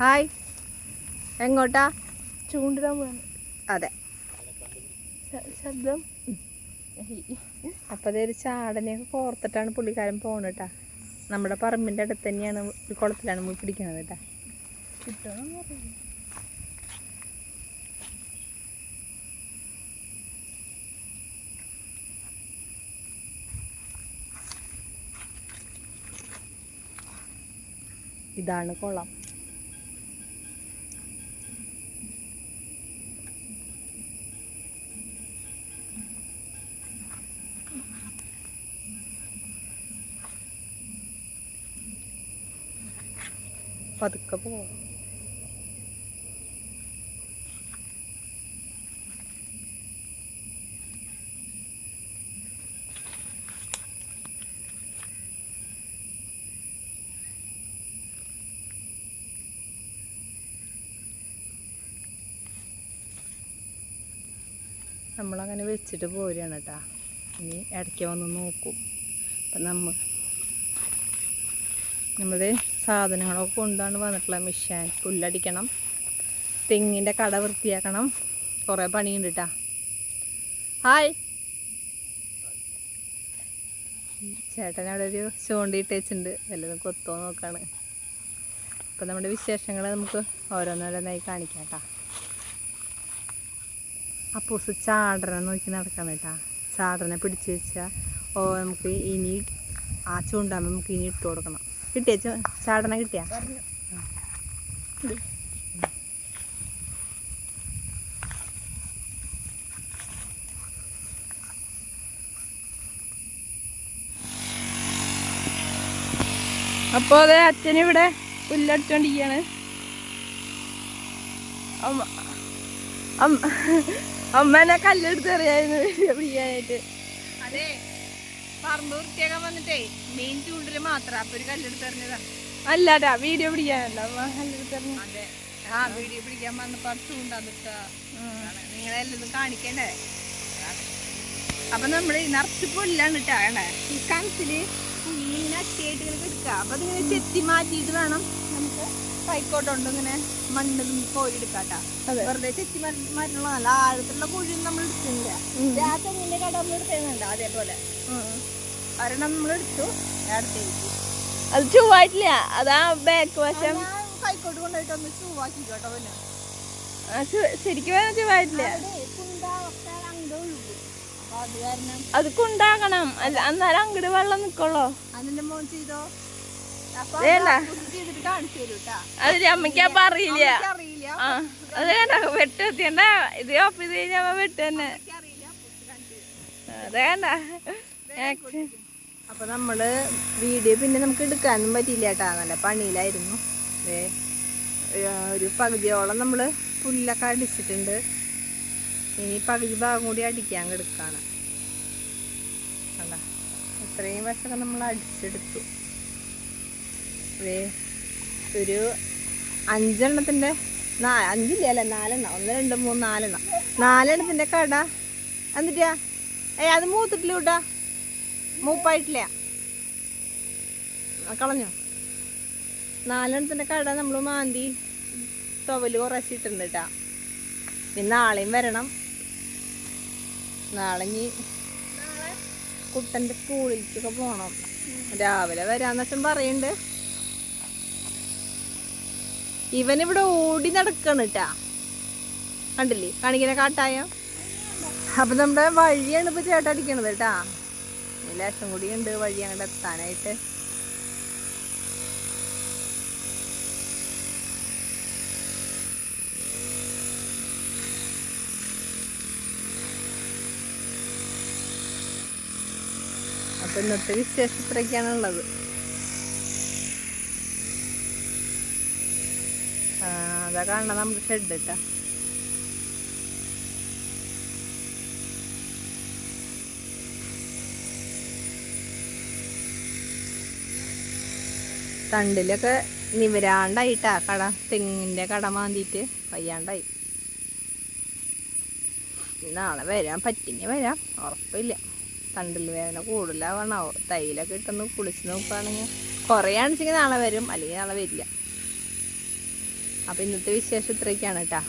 Hi. എങ്ങോട്ടാ? ചൂണ്ടിടാൻ പോവാണ്. അതെ. ശബ്ദം. അപ്പോൾ അതൊരു ചാടനെയൊക്കെ കോർത്തിട്ടാണ് പുള്ളിക്കാരൻ പോണട്ടാ നമ്മുടെ പറമ്പിന്റെ അടുത്ത് തന്നെയാണ് കുളത്തിലാണ് നമ്മൾ പിടിക്കുന്നത് കേട്ടാ ഇതാണ് കുളം. പതുക്കെ പോവാം. നമ്മളങ്ങനെ വെച്ചിട്ട് പോരുകയാണ് കേട്ടാ ഇനി ഇടയ്ക്ക് വന്ന് നോക്കും. അപ്പം നമ്മൾ നമ്മളത് സാധനങ്ങളൊക്കെ കൊണ്ടാണ് വന്നിട്ടുള്ള മിഷൻ പുല്ലടിക്കണം. തെങ്ങിന്റെ കട വൃത്തിയാക്കണം. കുറേ പണിയുണ്ട് കേട്ടാ ഹായ്. ചേട്ടൻ അവിടെ ഒരു ചൂണ്ടിയിട്ട് വെച്ചിട്ടുണ്ട്. വല്ലതും കൊത്തോ നോക്കാണ്. അപ്പം നമ്മുടെ വിശേഷങ്ങൾ നമുക്ക് ഓരോന്നോരോന്നായി കാണിക്കാം കേട്ടാ അപ്പൂസ് ചാടനെ നോക്കി നടക്കണം കേട്ടാ ചാടനെ പിടിച്ചു വെച്ചാൽ ഓ നമുക്ക് ഇനി ആ ചൂണ്ടാകുമ്പോൾ നമുക്ക് ഇനി ഇട്ട് കൊടുക്കണം. കിട്ടിയ? ചാടന കിട്ടിയ? അപ്പോൾ അതെ അച്ഛനിവിടെ പുല്ലടിച്ചോണ്ടിരിക്കുകയാണ് അമ്മ അമ്മ അമ്മേനെ കല്ലെടുത്ത് എറിയായിരുന്നു. പിടിക്കാനായിട്ട് അതെ. പറമ്പ് വൃത്തിയാക്കാൻ വന്നിട്ടേ മെയിൻ ചൂണ്ടിൽ മാത്രം. അപ്പൊ ഒരു കല്ലെടുത്ത് എറിഞ്ഞതാ. അല്ലാട്ടാ വീഡിയോ പിടിക്കാനല്ല. അമ്മ കല്ലെടുത്ത് എറിഞ്ഞു. അതെ. ആ വീഡിയോ പിടിക്കാൻ വന്നപ്പോ അത് ചൂണ്ടാന്നിട്ട നിങ്ങളെല്ലാം കാണിക്കണ്ടേ? അപ്പൊ നമ്മൾ നിറച്ച് പുല്ലാണ് ഇട്ടാണേ ഈ കണത്തിൽ പുല്ലിങ്ങനെ അട്ടിയായിട്ട് ഇങ്ങനെ കിടക്കുക അപ്പൊ അതിങ്ങനെ ചെത്തി മാറ്റിയിട്ട് വേണം നമുക്ക് കൈക്കോട്ടുണ്ട് ഇങ്ങനെ മണ്ണ് കോരി എടുക്കാട്ടാ. അതെ. വെറുതെ ചെത്തി മാറ്റണ നല്ല ആഴത്തിലുള്ള കുഴി നമ്മൾ എടുക്കുന്നില്ല. രാത്രി തെങ്ങിന്റെ കട നമ്മൾ എടുക്കുന്നുണ്ട് അതേപോലെ. ഒരെണ്ണം നമ്മൾ എടുത്തു അടുത്തേക്ക് അത് ചൂവായിട്ടില്ല അതാ ബാക്ക് വശം. ഞാൻ കൈക്കോട്ട് കൊണ്ടുപോയിട്ട് ഒന്ന് ചൂവാക്കി കേട്ടോ പിന്നെ. ആ, ചു- ശരിക്കും അത് കൊണ്ടാകണം. അല്ല അങ്ങട് അങ്ങോട്ട് വെള്ളം നിക്കോളോ. അതിന്റെ മോൻ ചെയ്തോ. അത് അമ്മയ്ക്ക് അപ്പൊ അറിയില്ല. അത് വേണ്ട വെട്ടെത്തിയണ്ട ഇത് ഓഫ് ചെയ്ത് കഴിഞ്ഞാൽ വെട്ട് തന്നെ. അറിയില്ല അത് നമ്മൾ വീഡിയോ പിന്നെ നമുക്ക് എടുക്കാനൊന്നും പറ്റിയില്ല കേട്ടാ നല്ല പണിയിലായിരുന്നു. ദേ, ഒരു- പകുതിയോളം നമ്മൾ പുല്ലൊക്കെ അടിച്ചിട്ടുണ്ട്. ഇനി പകുതി ഭാഗം കൂടി അടിക്കാൻ കിടക്കാണ് അല്ല ഇത്രയും വശമൊക്കെ നമ്മൾ അടിച്ചെടുത്തു. ദേ, ഒരു അഞ്ചെണ്ണത്തിന്റെ നാ അഞ്ചില്ല? അല്ല നാലെണ്ണം. ഒന്ന് രണ്ട് മൂന്ന് നാലെണ്ണം. നാലെണ്ണത്തിന്റെ കട. എന്നിട്ടാ ഏ അത് മൂത്തിട്ടില്ല കൂട്ടാ മൂപ്പായിട്ടില്ല. കളഞ്ഞോ? നാലെണ്ണത്തിന്റെ കട നമ്മൾ മാന്തി തുവൽ കുറച്ചിട്ടുണ്ട് കേട്ടാ പിന്നെ നാളെയും വരണം. നാളെ ഇനി കുട്ടന്റെ സ്കൂളിലേക്കൊക്കെ പോകണം രാവിലെ വരാന്ന് വെച്ചാൽ പറയുന്നുണ്ട് ഇവനിവിടെ ഓടി നടക്കണം കേട്ടാ കണ്ടില്ലേ? കാണിക്കുന്ന കാട്ടായോ? അപ്പൊ നമ്മുടെ വഴിയാണ് ഇപ്പൊ ചേട്ടടിക്കണത് കേട്ടാ ലേശം കൂടി ഉണ്ട് വഴി അങ്ങോട്ട് എത്താനായിട്ട്. അപ്പൊ ഇന്നത്തെ വിശേഷം ഇത്രയൊക്കെയാണ് ഉള്ളത്. ആ, അതാ കാണണം നമ്മുടെ ഷെഡ് കേട്ടാ തണ്ടിലൊക്കെ നിവരാണ്ടായിട്ടാ കട തെങ്ങിന്റെ കട മാന്തിയിട്ട് വയ്യാണ്ടായി. നാളെ വരാൻ പറ്റിങ്ങി വരാം ഉറപ്പില്ല. തണ്ടിൽ വേദന കൂടുതലാവണാവോ തൈലൊക്കെ ഇട്ടൊന്ന് കുളിച്ച് നോക്കുകയാണെങ്കിൽ കുറേ ആണെച്ചെങ്കിൽ നാളെ വരും അല്ലെങ്കിൽ നാളെ വരില്ല. അപ്പം ഇന്നത്തെ വിശേഷം ഇത്രയൊക്കെയാണ് കേട്ടോ